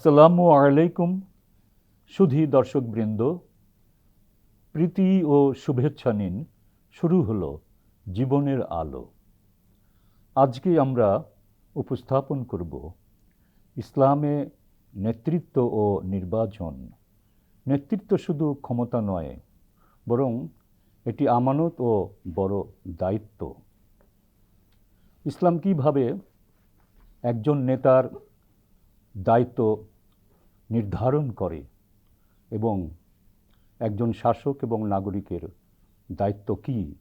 আসসালামু আলাইকুম, সুধী দর্শকবৃন্দ। প্রীতি ও শুভেচ্ছা নিন। শুরু হলো জীবনের আলো। আজকে আমরা উপস্থাপন করব ইসলামে নেতৃত্ব ও নির্বাচন। নেতৃত্ব শুধু ক্ষমতা নয়, বরং এটি আমানত ও বড় দায়িত্ব। ইসলাম কীভাবে একজন নেতার দায়িত্ব নির্ধারণ করে এবং একজন শাসক এবং নাগরিকের দায়িত্ব কী?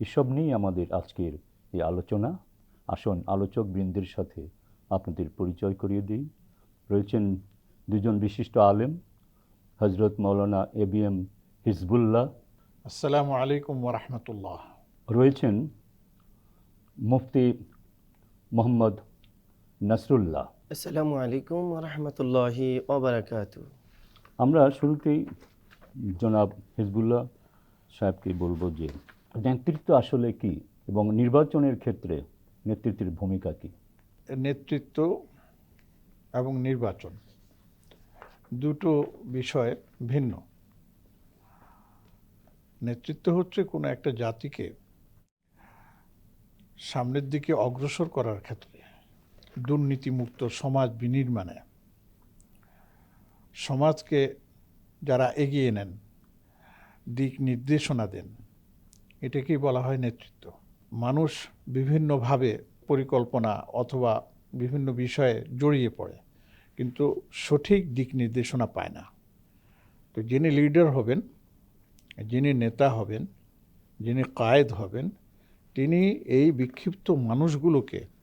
এসব নিয়ে আমাদের আজকের এই আলোচনা। আসন আলোচক বৃন্দের সাথে আপনাদের পরিচয় করিয়ে দিই। রয়েছেন দুজন বিশিষ্ট আলেম হজরত মৌলানা এ বি এম হিজবুল্লাহ। আসসালামু আলাইকুম ওরহমতুল্লাহ রয়েছেন মুফতি মোহাম্মদ নাসরুল্লাহ। আসসালামু আলাইকুম রহমতুল্লাহি ওবরাকাত। আমরা শুরুতেই জনাব হিজবুল্লাহ সাহেবকে বলব যে নেতৃত্ব আসলে কি এবং নির্বাচনের ক্ষেত্রে নেতৃত্বের ভূমিকা কি? নেতৃত্ব এবং নির্বাচন দুটো বিষয় ভিন্ন। নেতৃত্ব হচ্ছে কোনো একটা জাতিকে সামনের দিকে অগ্রসর করার ক্ষেত্রে। দুর্নীতিমুক্ত সমাজ বিনির্মাণে। সমাজকে যারা এগিয়ে নেন, দিক নির্দেশনা দেন, এটাকেই বলা হয় নেতৃত্ব। মানুষ বিভিন্নভাবে পরিকল্পনা অথবা বিভিন্ন বিষয়ে জড়িয়ে পড়ে, কিন্তু সঠিক দিক নির্দেশনা পায় না। তো যিনি লিডার হবেন, যিনি নেতা হবেন, যিনি কায়েদ হবেন, তিনি এই বিক্ষিপ্ত মানুষগুলোকে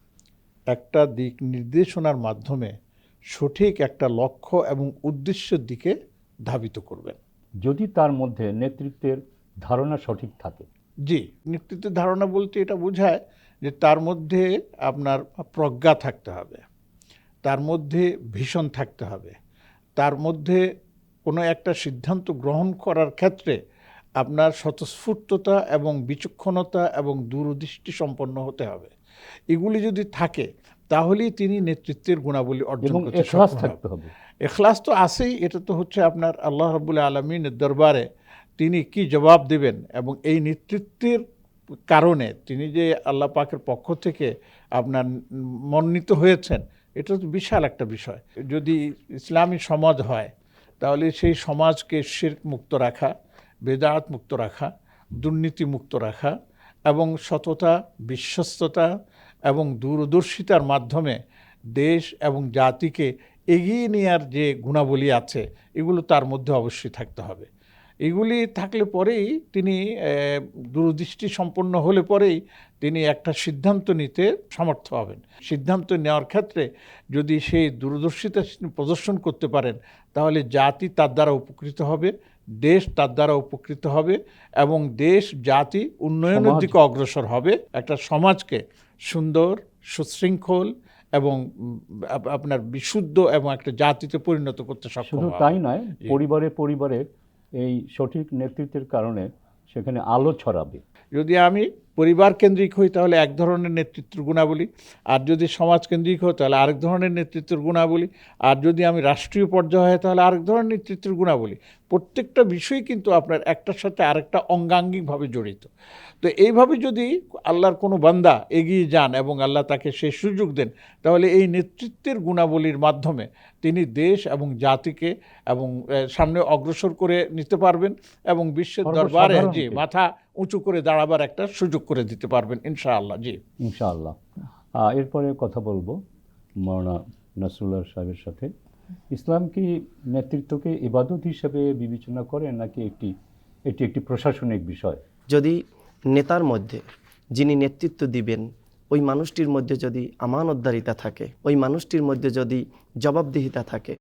একটা দিক নির্দেশনার মাধ্যমে সঠিক একটা লক্ষ্য এবং উদ্দেশ্যের দিকে ধাবিত করবেন। যদি তার মধ্যে নেতৃত্বের ধারণা সঠিক থাকে। জি নেতৃত্বের ধারণা বলতে এটা বোঝায় যে তার মধ্যে আপনার প্রজ্ঞা থাকতে হবে তার মধ্যে ভীষণ থাকতে হবে তার মধ্যে কোনো একটা সিদ্ধান্ত গ্রহণ করার ক্ষেত্রে আপনার স্বতঃস্ফূর্ততা এবং বিচক্ষণতা এবং দূরদৃষ্টি সম্পন্ন হতে হবে। এগুলি যদি থাকে তাহলেই তিনি নেতৃত্বের গুণাবলী অর্জন করতে সক্ষম থাকতে হবে। এখলাস তো আছেই এটা তো হচ্ছে আপনার আল্লাহ রাবুল্লাহ আলমিনের দরবারে। তিনি কি জবাব দেবেন এবং এই নেতৃত্বের কারণে তিনি যে আল্লাহ পাকের পক্ষ থেকে আপনার মনোনীত হয়েছেন এটা তো বিশাল একটা বিষয়। যদি ইসলামী সমাজ হয় তাহলে সেই সমাজকে শির্ক মুক্ত রাখা বেদাত মুক্ত রাখা দুর্নীতি মুক্ত রাখা এবং সততা বিশ্বস্ততা এবং দূরদর্শিতার মাধ্যমে দেশ এবং জাতিকে এগিয়ে নেওয়ার যে গুণাবলী আছে এগুলো তার মধ্যে অবশ্যই থাকতে হবে। এগুলি থাকলে পরেই তিনি দূরদৃষ্টি সম্পন্ন হলে পরেই তিনি একটা সিদ্ধান্ত নিতে সমর্থ হবেন। সিদ্ধান্ত নেওয়ার ক্ষেত্রে যদি সেই দূরদর্শিতা প্রদর্শন করতে পারেন তাহলে জাতি তার দ্বারা উপকৃত হবে দেশ তার দ্বারা উপকৃত হবে এবং দেশ জাতি উন্নয়নের দিকে অগ্রসর হবে। একটা সমাজকে সুন্দর সুশৃঙ্খল এবং আপনার বিশুদ্ধ এবং একটা জাতিতে পরিণত করতে সক্ষম শুধু তাই নয় পরিবারে পরিবারে এই সঠিক নেতৃত্বের কারণে সেখানে আলো ছড়াবে। যদি আমি পরিবার কেন্দ্রিক হই তাহলে এক ধরনের নেতৃত্বের গুণাবলী আর যদি সমাজ কেন্দ্রিক হই তাহলে আরেক ধরনের নেতৃত্বের গুণাবলী আর যদি আমি রাষ্ট্রীয় পর্যায়ে হয় তাহলে আরেক ধরনের নেতৃত্বের গুণাবলী। প্রত্যেকটা বিষয় কিন্তু আপনার একটার সাথে আরেকটা অঙ্গাঙ্গিকভাবে জড়িত। তো এইভাবে যদি আল্লাহর কোনো বান্দা এগিয়ে যান এবং আল্লাহ তাকে সেই সুযোগ দেন তাহলে এই নেতৃত্বের গুণাবলীর মাধ্যমে তিনি দেশ এবং জাতিকে এবং সামনে অগ্রসর করে নিতে পারবেন এবং বিশ্বের দরবারে যে মাথা উঁচু করে দাঁড়াবার একটা সুযোগ করে দিতে পারবেন ইনশাআল্লাহ। জি। ইনশাআল্লাহ। এরপরে কথা বলব মৌলানা নাসরুল্লাহ সাহেবের সাথে। ইসলাম কি নেতৃত্বকে ইবাদত হিসেবে বিবেচনা করে নাকি একটি, এটি একটি প্রশাসনিক বিষয়? যদি নেতার মধ্যে যিনি নেতৃত্ব দিবেন, ওই মানুষটির মধ্যে যদি আমানতদারিতা থাকে, ওই মানুষটির মধ্যে যদি জবাবদিহিতা থাকে,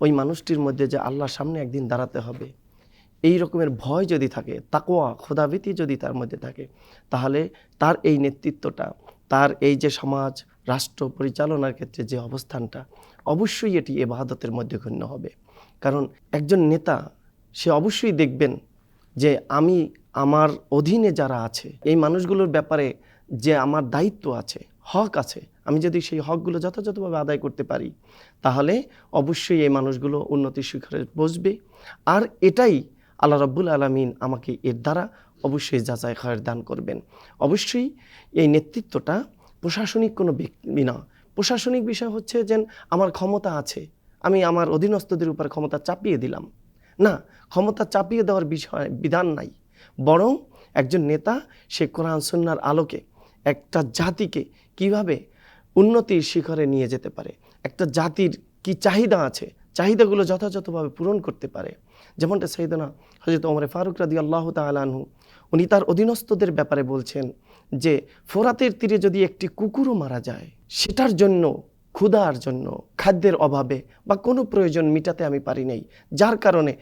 ওই মানুষটির মধ্যে যে আল্লাহর সামনে একদিন দাঁড়াতে হবে, এই রকমের ভয় যদি থাকে তাকোয়া খোদাভীতি যদি তার মধ্যে থাকে, তাহলে তার এই নেতৃত্বটা, তার এই যে সমাজ, রাষ্ট্র পরিচালনার ক্ষেত্রে যে অবস্থানটা অবশ্যই এটি এবাদতের মধ্যে গণ্য হবে। কারণ একজন নেতা, সে অবশ্যই দেখবেন যে আমি আমার অধীনে যারা আছে, এই মানুষগুলোর ব্যাপারে যে আমার দায়িত্ব আছে, হক আছে, আমি যদি সেই হকগুলো যথাযথভাবে আদায় করতে পারি, তাহলে অবশ্যই এই মানুষগুলো উন্নতির শিখরে বসবে। আর এটাই আল্লাহ রাব্বুল আলমিন আমাকে এর দ্বারা অবশ্যই যাচাই খায়ের দান করবেন। অবশ্যই এই নেতৃত্বটা প্রশাসনিক কোনো ব্যক্তি না প্রশাসনিক বিষয় হচ্ছে যে আমার ক্ষমতা আছে। আমি আমার অধীনস্থদের উপর ক্ষমতা চাপিয়ে দিলাম। না, ক্ষমতা চাপিয়ে দেওয়ার বিষয়, বিধান নাই। বরং একজন নেতা, সে কোরআন সন্ন্যার আলোকে একটা জাতিকে কীভাবে উন্নতির শিখরে নিয়ে যেতে পারে? একটা জাতির কি চাহিদা আছে? চাহিদাগুলো যথাযথভাবে পূরণ করতে পারে। যেমনটা সৈদনা হজরত ওমরে ফারুক রাদি আল্লাহ তালানহু উনি তার অধীনস্থদের ব্যাপারে বলছেন যে ফোরাতের তীরে যদি একটি কুকুরও মারা যায়, সেটার জন্য, ক্ষুধার জন্য, খাদ্যের অভাবে বা কোনো প্রয়োজন মিটাতে আমি পারি নাই। যার কারণে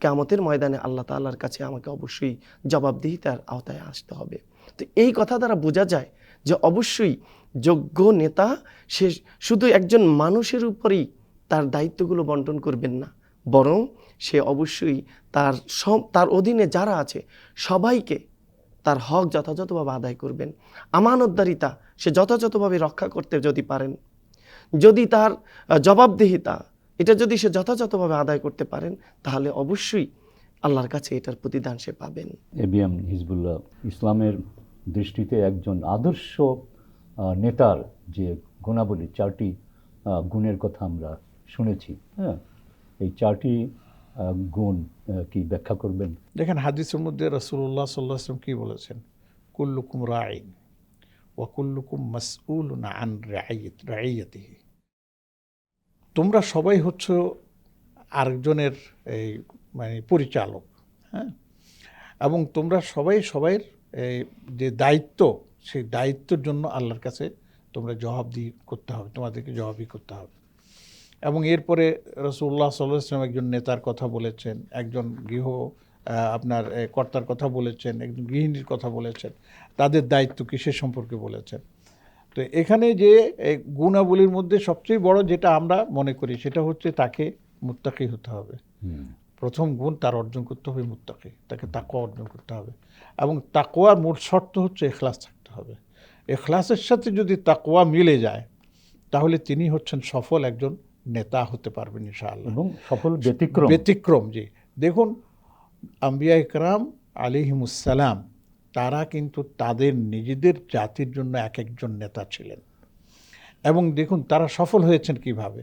কেমতের ময়দানে আল্লাহ তাল্লার কাছে আমাকে অবশ্যই জবাবদিহিতার আওতায় আসতে হবে। তো এই কথা দ্বারা বোঝা যায় যে অবশ্যই যোগ্য নেতা, সে শুধু একজন মানুষের উপরেই তার দায়িত্বগুলো বন্টন করবেন না, বরং সে অবশ্যই তার তার অধীনে যারা আছে, সবাইকে তার হক যথাযথভাবে আদায় করবেন। আমানতদারিতা সে যথাযথভাবে রক্ষা করতে যদি পারেন, যদি তার জবাবদিহিতা এটা যদি সে যথাযথভাবে আদায় করতে পারেন, তাহলে অবশ্যই আল্লাহর কাছে এটার প্রতিদান সে পাবেন। এবিএম হিজবুল্লাহ ইসলামের দৃষ্টিতে একজন আদর্শ নেতার যে গুণাবলী, চারটি গুণের কথা আমরা শুনেছি হ্যাঁ? এই চারটি গুণ কি ব্যাখ্যা করবেন? দেখেন, হাদিসের মধ্যে রসুল্লাহ সাল্লাহ আসলাম কী বলেছেন? কুল্লুকুম রাইন ওয়াকুল্লুকুম মাসউল আন রাইয়ত রাইয়তিহি তোমরা সবাই হচ্ছে আরেকজনের, এই মানে পরিচালক হ্যাঁ? এবং তোমরা সবাই, সবাইয়ের যে দায়িত্ব, সেই দায়িত্বের জন্য আল্লাহর কাছে তোমরা জবাবদি করতে হবে, তোমাদেরকে জবাবই করতে হবে। এবং এরপরে রসুল্লাহ সাল্লাম একজন নেতার কথা বলেছেন একজন গৃহ আপনার কর্তার কথা বলেছেন একজন গৃহিণীর কথা বলেছেন তাদের দায়িত্ব কিসের সম্পর্কে বলেছেন। তো এখানে যে গুণাবলীর মধ্যে সবচেয়ে বড় যেটা আমরা মনে করি সেটা হচ্ছে তাকে মুত্তাকি হতে হবে। প্রথম গুণ তার অর্জন করতে হবে মুত্তাকি তাকে তাকওয়া অর্জন করতে হবে। এবং তাকওয়ার মূল শর্ত হচ্ছে এখলাস থাকতে হবে। এখলাসের সাথে যদি তাকওয়া মিলে যায় তাহলে তিনি হচ্ছেন সফল একজন নেতা হতে পারবেন ইনশাআল্লাহ। এবং সফল ব্যতিক্রম। ব্যতিক্রম জি। দেখুন আম্বিয়া ইকরাম আলিহিমুসালাম তারা কিন্তু তাদের নিজেদের জাতির জন্য এক একজন নেতা ছিলেন। এবং দেখুন তারা সফল হয়েছেন কীভাবে?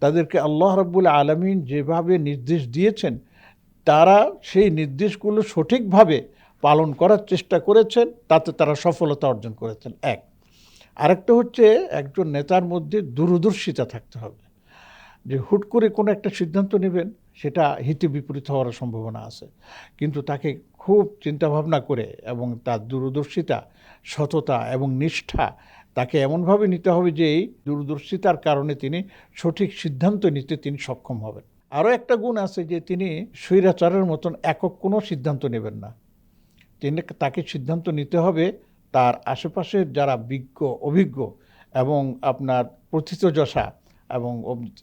তাদেরকে আল্লাহ রাব্বুল আলমিন যেভাবে নির্দেশ দিয়েছেন তারা সেই নির্দেশগুলো সঠিকভাবে পালন করার চেষ্টা করেছেন তাতে তারা সফলতা অর্জন করেছেন। এক। আরেকটা হচ্ছে একজন নেতার মধ্যে দূরদর্শিতা থাকতে হবে। যে হুট করে কোনো একটা সিদ্ধান্ত নেবেন, সেটা হিতে বিপরীত হওয়ার সম্ভাবনা আছে। কিন্তু তাকে খুব চিন্তাভাবনা করে এবং তার দূরদর্শিতা, সততা এবং নিষ্ঠা তাকে এমনভাবে নিতে হবে যে এই দূরদর্শিতার কারণে তিনি সঠিক সিদ্ধান্ত নিতে তিনি সক্ষম হবেন। আরও একটা গুণ আছে যে তিনি স্বৈরাচারের মতন একক কোনো সিদ্ধান্ত নেবেন না। তিনি তাকে সিদ্ধান্ত নিতে হবে তার আশেপাশের যারা বিজ্ঞ, অভিজ্ঞ এবং আপনার প্রথিতযশা এবং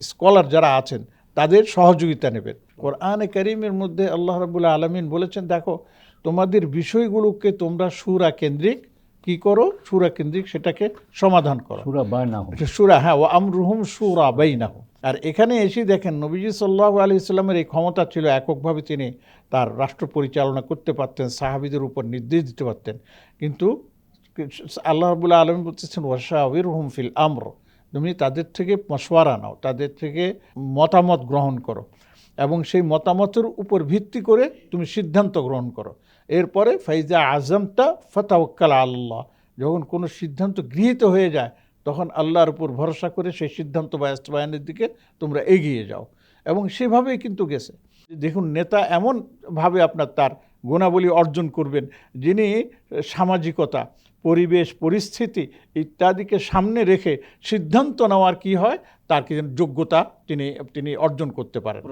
স্কলার যারা আছেন তাদের সহযোগিতা নেবেন। কোরআনে করিমের মধ্যে আল্লাহ রাবুল্লাহ আলমিন বলেছেন দেখো তোমাদের বিষয়গুলোকে তোমরা সুরা কেন্দ্রিক কি করো? সুরা কেন্দ্রিক সেটাকে সমাধান করো। সুরা বায়না সুরা হ্যাঁ ও আমরুহুম সুরা বাইনাহ। আর এখানে এসে দেখেন নবীজি সাল্লাহ আলি ইসলামের এই ক্ষমতা ছিল এককভাবে তিনি তার রাষ্ট্র পরিচালনা করতে পারতেন সাহাবিদের উপর নির্দেশ দিতে পারতেন। কিন্তু আল্লাহ রবুল্লাহ আলম বলতেছেন ওয়াশাহির হুম ফিল আমর। তুমি তাদের থেকে মশওয়ারা নাও, তাদের থেকে মতামত গ্রহণ করো এবং সেই মতামতের উপর ভিত্তি করে তুমি সিদ্ধান্ত গ্রহণ করো। এরপরে ফাইজা আজমটা ফতাওয়াক্কাল আল্লাহ, যখন কোনো সিদ্ধান্ত গৃহীত হয়ে যায়, তখন আল্লাহর উপর ভরসা করে সেই সিদ্ধান্ত বাস্তবায়নের দিকে তোমরা এগিয়ে যাও। এবং সেভাবেই কিন্তু গেছে। দেখুন, নেতা এমনভাবে আপনার তার গুণাবলী অর্জন করবেন যিনি সামাজিকতা পরিবেশ পরিস্থিতি ইত্যাদিকে সামনে রেখে সিদ্ধান্ত নেওয়ার কি হয়? তার কি যোগ্যতা তিনি তিনি অর্জন করতে পারেন।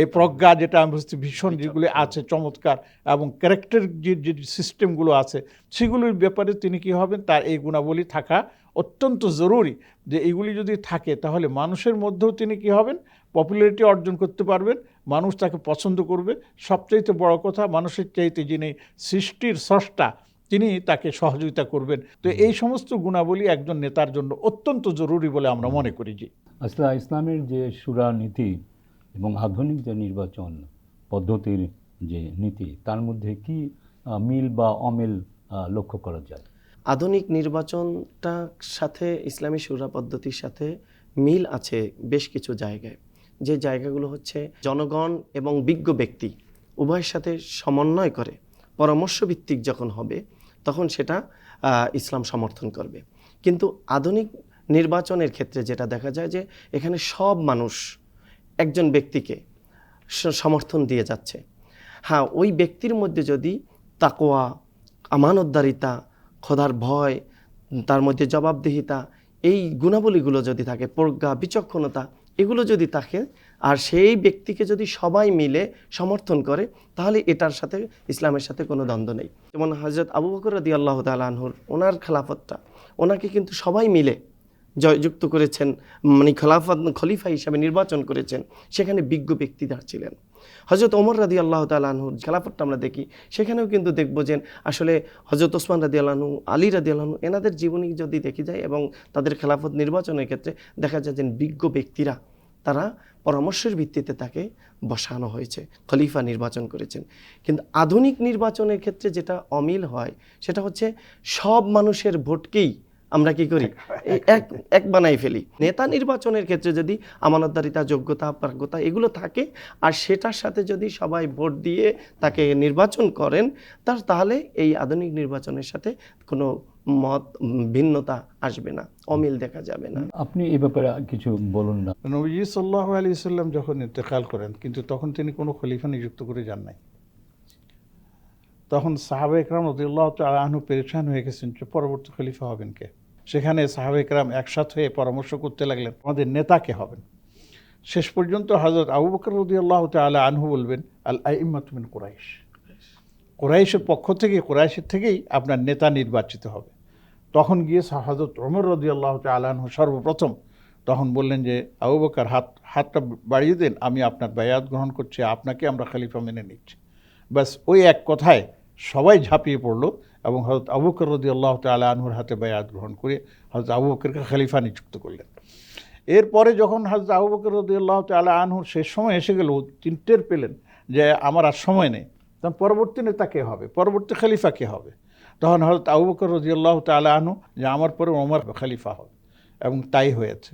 এই প্রজ্ঞা যেটা আমি বুঝছি ভীষণ যেগুলি আছে চমৎকার এবং ক্যারেক্টার যে যে সিস্টেমগুলো আছে সেগুলির ব্যাপারে তিনি কি হবেন? তার এই গুণাবলী থাকা অত্যন্ত জরুরি যে এইগুলি যদি থাকে তাহলে মানুষের মধ্যেও তিনি কি হবেন? পপুলারিটি অর্জন করতে পারবেন মানুষ তাকে পছন্দ করবে। সবচাইতে বড় কথা মানুষের চাইতে যিনি সৃষ্টির স্রষ্টা তিনি তাকে সহযোগিতা করবেন। তো এই সমস্ত গুণাবলী একজন নেতার জন্য অত্যন্ত জরুরি বলে আমরা মনে করি যে। আসলে ইসলামের যে সুরা নীতি এবং আধুনিক যে নির্বাচন পদ্ধতির যে নীতি তার মধ্যে কি মিল বা অমিল লক্ষ্য করা যায়? আধুনিক নির্বাচনটা সাথে ইসলামী সুরা পদ্ধতির সাথে মিল আছে বেশ কিছু জায়গায়। যে জায়গাগুলো হচ্ছে জনগণ এবং বিজ্ঞ ব্যক্তি উভয়ের সাথে সমন্বয় করে পরামর্শ ভিত্তিক যখন হবে তখন সেটা ইসলাম সমর্থন করবে। কিন্তু আধুনিক নির্বাচনের ক্ষেত্রে যেটা দেখা যায় যে, এখানে সব মানুষ একজন ব্যক্তিকে সমর্থন দিয়ে যাচ্ছে। হ্যাঁ ওই ব্যক্তির মধ্যে যদি তাকোয়া আমানতদারিতা, খোদার ভয়, তার মধ্যে জবাবদিহিতা, এই গুণাবলীগুলো যদি থাকে, প্রজ্ঞা, বিচক্ষণতা, এগুলো যদি থাকে আর সেই ব্যক্তিকে যদি সবাই মিলে সমর্থন করে, তাহলে এটার সাথে, ইসলামের সাথে কোনো দ্বন্দ্ব নেই। যেমন হজরত আবু বকর রদি আল্লাহ তালাহুর ওনার খেলাফতটা, ওনাকে কিন্তু সবাই মিলে জয়যুক্ত করেছেন মানে খলাফত, খলিফা হিসাবে নির্বাচন করেছেন, সেখানে বিজ্ঞ ব্যক্তিরা ছিলেন। হজরত ওমর রাদি আল্লাহ তালাহুর খেলাফতটা আমরা দেখি, সেখানেও কিন্তু দেখব যে আসলে হজরত ওসমান রাদি আল্লাহনু আলী রাদি আল্লাহনু এনাদের জীবনী যদি দেখি যায় এবং তাদের খেলাফত নির্বাচনের ক্ষেত্রে দেখা যায় যে বিজ্ঞ ব্যক্তিরা তারা পরামর্শের ভিত্তিতে তাকে বসানো হয়েছে। খলিফা নির্বাচন করেছেন। কিন্তু আধুনিক নির্বাচনের ক্ষেত্রে যেটা অমিল হয়, সেটা হচ্ছে সব মানুষের ভোটকেই আমরা কি করি? এক এক বানাই ফেলি। নেতা নির্বাচনের ক্ষেত্রে যদি আমানতদারিতা যোগ্যতা প্রাজ্ঞতা এগুলো থাকে আর সেটার সাথে যদি সবাই ভোট দিয়ে তাকে নির্বাচন করেন তার তাহলে এই আধুনিক নির্বাচনের সাথে কোনো মত ভিন্নতা আসবে না অমিল দেখা যাবে না। আপনি এই ব্যাপারে কিছু বলুন না। নবীজি সাল্লাহ আলী সাল্লাম যখন ইন্তেকাল করেন কিন্তু তখন তিনি কোনো খলিফা নিযুক্ত করে যান নাই। তখন সাহাবে একরাম রদিল্লাহ আহনু পেরেছান হয়ে গেছেন যে পরবর্তী খলিফা হবেন কে? সেখানে সাহাবে একরাম একসাথ হয়ে পরামর্শ করতে লাগলেন, আমাদের নেতাকে হবেন? শেষ পর্যন্ত হজরত আবু বকর রদিয়াল্লাহ তালা আনহু বলবেন, আল আইমাতমিন কুরাইশ। কোরাইশের পক্ষ থেকে, কোরাইশের থেকেই আপনার নেতা নির্বাচিত হবে। তখন গিয়ে হজরত ওমর রদি আল্লাহ আলানহ সর্বপ্রথম তখন বললেন যে, আবু বকর, হাত, হাতটা বাড়িয়ে দেন, আমি আপনার বায়াত গ্রহণ করছি, আপনাকে আমরা খালিফা মেনে নিচ্ছি। ব্যাস, ওই এক কথায় সবাই ঝাঁপিয়ে পড়ল। এবং হজরত আবু বকর রদি আল্লাহ তালা আনহুর হাতে বায়াত গ্রহণ করে হজরত আবু বকরকে খলিফা নিযুক্ত করলেন। এরপরে যখন হজরত আবু বকর রদি আল্লাহ তালা আনহুর শেষ সময় এসে গেল, তিনি টের পেলেন যে আমার আর সময় নেই। তখন পরবর্তী নেতা কে হবে? পরবর্তী খালিফা কে হবে? তখন হজরত আবু বকর রদিয়াল্লাহ তালা আনহু যে আমার পরে ওমর খালিফা হবে এবং তাই হয়েছে।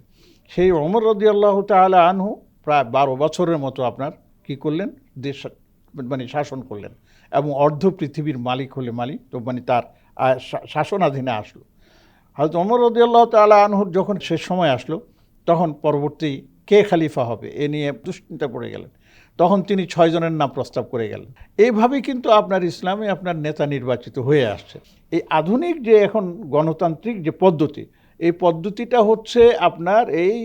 সেই ওমর রদিয়াল্লাহ তালা আনহু প্রায় বারো বছরের মতো আপনার কি করলেন? দেশ মানে শাসন করলেন। এবং অর্ধ পৃথিবীর মালিক হলে মালিক, তো মানে তার শাসনাধীনে আসলো। হয়তো ওমর রদিয়াল্লাহ তালা আনহুর যখন শেষ সময় আসলো, তখন পরবর্তী কে খালিফা হবে এ নিয়ে দুশ্চিন্তা পড়ে গেলেন। তখন তিনি ছয়জনের নাম প্রস্তাব করে গেলেন। এইভাবেই কিন্তু আপনার ইসলামে আপনার নেতা নির্বাচিত হয়ে আসছে। এই আধুনিক যে এখন গণতান্ত্রিক যে পদ্ধতি, এই পদ্ধতিটা হচ্ছে আপনার এই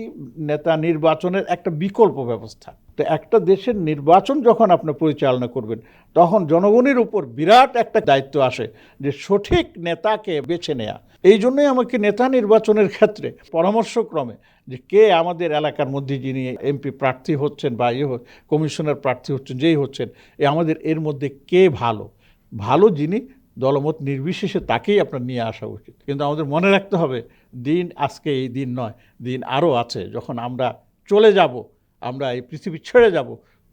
নেতা নির্বাচনের একটা বিকল্প ব্যবস্থা। তো একটা দেশের নির্বাচন যখন আপনার পরিচালনা করবেন, তখন জনগণের উপর বিরাট একটা দায়িত্ব আসে যে সঠিক নেতাকে বেছে নেয়া। এই জন্যই আমাকে নেতা নির্বাচনের ক্ষেত্রে পরামর্শক্রমে যে কে আমাদের এলাকার মধ্যে যিনি এমপি প্রার্থী হচ্ছেন বা ইয়ে কমিশনার প্রার্থী হচ্ছেন, যেই হচ্ছেন, এ আমাদের এর মধ্যে কে ভালো? ভালো যিনি দলমত নির্বিশেষে তাকেই আপনার নিয়ে আসা উচিত। কিন্তু আমাদের মনে রাখতে হবে, দিন আজকে এই দিন নয়, দিন আরও আছে। যখন আমরা চলে যাব আমরা এই পৃথিবী ছেড়ে যাব,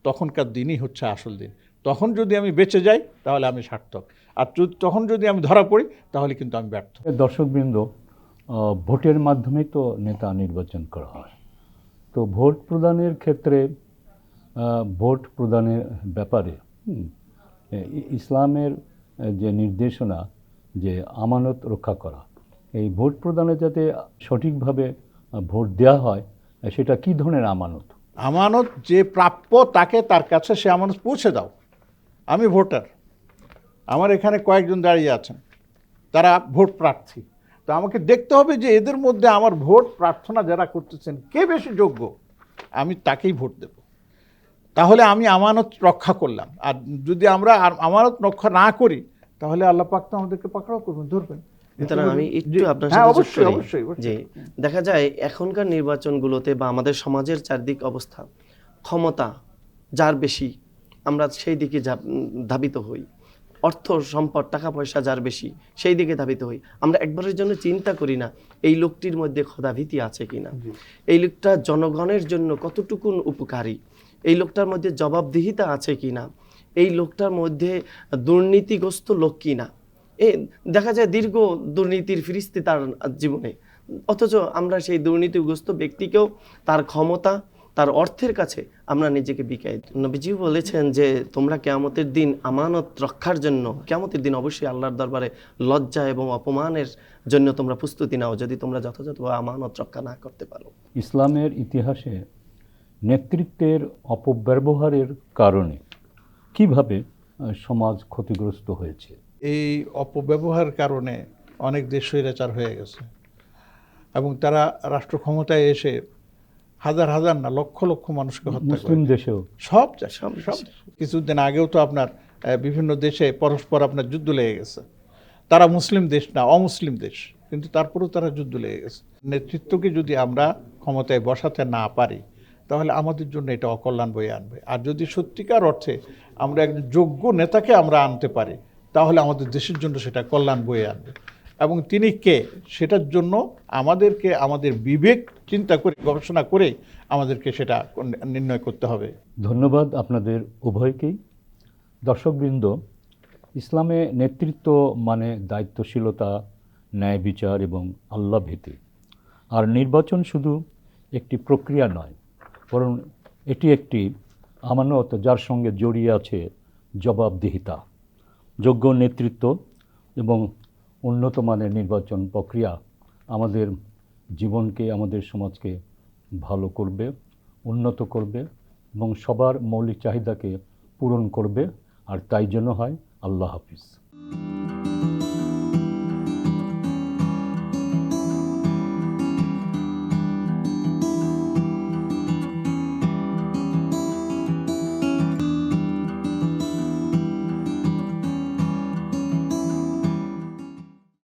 তখনকার দিনই হচ্ছে আসল দিন। তখন যদি আমি বেঁচে যাই, তাহলে আমি সার্থক। আর তখন যদি আমি ধরা পড়ি, তাহলে কিন্তু আমি ব্যর্থ। দর্শকবৃন্দ ভোটের মাধ্যমেই তো নেতা নির্বাচন করা হয়। তো ভোট প্রদানের ক্ষেত্রে ভোট প্রদানের ব্যাপারে ইসলামের যে নির্দেশনা, যে আমানত রক্ষা করা, এই ভোট প্রদানে যাতে সঠিকভাবে ভোট দেওয়া হয়, সেটা কি ধরনের আমানত? আমানত যে প্রাপ্য তাকে তার কাছে সে আমানত পৌঁছে দাও। আমি ভোটার। আমার এখানে কয়েকজন দাঁড়িয়ে আছেন। তারা ভোট প্রার্থী। তো আমাকে দেখতে হবে যে এদের মধ্যে আমার ভোট প্রার্থনা যারা করতেছেন, কে বেশি যোগ্য? আমি তাকেই ভোট দেব। তাহলে আমি আমানত রক্ষা করলাম। আর যদি আমরা আমানত রক্ষা না করি, তাহলে আল্লাহ পাক তো আমাদেরকে পাকড়াও করবেন, ধরবেন। সুতরাং আমি একটু আপনার হ্যাঁ, সাথে অবশ্যই, অবশ্যই। যে দেখা যায় এখনকার নির্বাচনগুলোতে বা আমাদের সমাজের চারদিক অবস্থা ক্ষমতা যার বেশি আমরা সেই দিকে ধাবিত হই অর্থ সম্পদ টাকা পয়সা যার বেশি সেই দিকে ধাবিত হই। আমরা একবারের জন্য চিন্তা করি না এই লোকটির মধ্যে খোদাভীতি আছে কিনা। এই লোকটা জনগণের জন্য কতটুকুন উপকারী? এই লোকটার মধ্যে জবাবদিহিতা আছে কিনা? এই লোকটার মধ্যে দুর্নীতিগ্রস্ত লোক কিনা? এ, দেখা যায় দীর্ঘ দুর্নীতির ফিরিস্তি তার জীবনে। অথচ আমরা সেই দুর্নীতিগ্রস্ত ব্যক্তিকেও তার ক্ষমতা, তার অর্থের কাছে আমরা নিজেকে বিকাই। দিই। নবীজিও বলেছেন যে, তোমরা কেয়ামতের দিন আমানত রক্ষার জন্য, কেয়ামতের দিন অবশ্যই আল্লাহর দরবারে লজ্জা এবং অপমানের জন্য তোমরা প্রস্তুতি নাও, যদি তোমরা যথাযথভাবে আমানত রক্ষা না করতে পারো। ইসলামের ইতিহাসে নেতৃত্বের অপব্যবহারের কারণে কীভাবে সমাজ ক্ষতিগ্রস্ত হয়েছে? এই অপব্যবহার কারণে অনেক দেশ স্বৈরাচার হয়ে গেছে। এবং তারা রাষ্ট্র ক্ষমতায় এসে হাজার হাজার না লক্ষ লক্ষ মানুষকে হত্যা করে মুসলিম দেশেও? সব সব সব কিছুদিন আগেও তো আপনার বিভিন্ন দেশে পরস্পর আপনার যুদ্ধ লেগে গেছে। তারা মুসলিম দেশ না অমুসলিম দেশ। কিন্তু তারপরেও তারা যুদ্ধ লেগে গেছে। নেতৃত্বকে যদি আমরা ক্ষমতায় বসাতে না পারি তাহলে আমাদের জন্য এটা অকল্যাণ বয়ে আনবে। আর যদি সত্যিকার অর্থে আমরা একজন যোগ্য নেতাকে আমরা আনতে পারি তাহলে আমাদের দেশের জন্য সেটা কল্যাণ বয়ে আনবে। এবং তিনি কে? সেটার জন্য আমাদেরকে, আমাদের বিবেক চিন্তা করে, গবেষণা করে আমাদেরকে সেটা নির্ণয় করতে হবে। ধন্যবাদ আপনাদের উভয়কেই। দর্শকবৃন্দ, ইসলামে নেতৃত্ব মানে দায়িত্বশীলতা, ন্যায় বিচার এবং আল্লাহ ভীতি। আর নির্বাচন শুধু একটি প্রক্রিয়া নয়, বরং এটি একটি আমানত যার সঙ্গে জড়িয়ে আছে জবাবদিহিতা। যোগ্য নেতৃত্ব এবং উন্নত মানের নির্বাচন প্রক্রিয়া আমাদের জীবনকে, আমাদের সমাজকে ভালো করবে, উন্নত করবে এবং সবার মৌলিক চাহিদাকে পূরণ করবে। আর তাই জন্য হয় আল্লাহ হাফিজ।